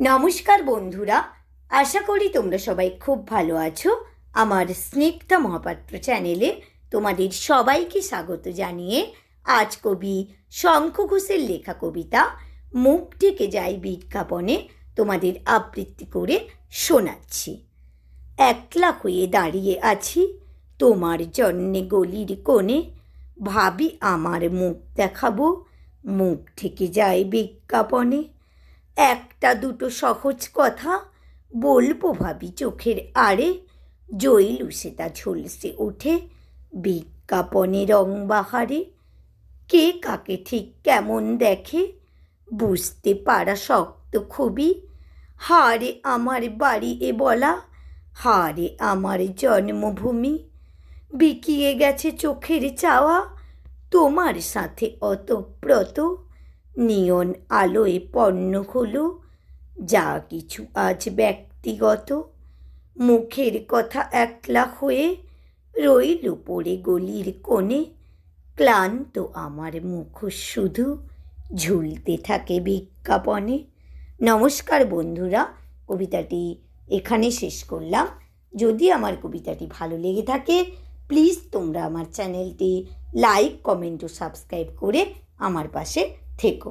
নমস্কার বন্ধুরা, আশা করি তোমরা সবাই খুব ভালো আছো। আমার স্নিগ্ধা মহাপাত্র চ্যানেলে তোমাদের সবাইকে স্বাগত জানিয়ে আজ কবি শঙ্খ ঘোষের লেখা কবিতা মুখ ঢেকে যাই বিজ্ঞাপনে তোমাদের আবৃত্তি করে শোনাচ্ছি। একলা হয়ে দাঁড়িয়ে আছি তোমার জন্যে গলির কোণে, ভাবি আমার মুখ দেখাবো, মুখ থেকে যায় বিজ্ঞাপনে। একটা দুটো সহজ কথা বলব ভাবি চোখের আড়ে। জইলুসে তা ঝলসে ওঠে বিজ্ঞাপনে রং বাহারে। কে কাকে ঠিক কেমন দেখে বুঝতে পারা শক্ত খুবই। হারে আমার বাড়ি এ বলা, হারে আমার জন্মভূমি। বিকিয়ে গেছে চোখের চাওয়া, তোমার সাথে অতপ্রত। নিয়ন আলোয় পণ্য হলো যা কিছু আজ ব্যক্তিগত। মুখের কথা একলা হয়ে রইল পড়ে গলির কোণে। ক্লান্ত আমার মুখ শুধু ঝুলতে থাকে বিজ্ঞাপনে। নমস্কার বন্ধুরা, কবিতাটি এখানে শেষ করলাম। যদি আমার কবিতাটি ভালো লেগে থাকে, প্লিজ তোমরা আমার চ্যানেলটি লাইক, কমেন্ট ও সাবস্ক্রাইব করে আমার পাশে থেকো।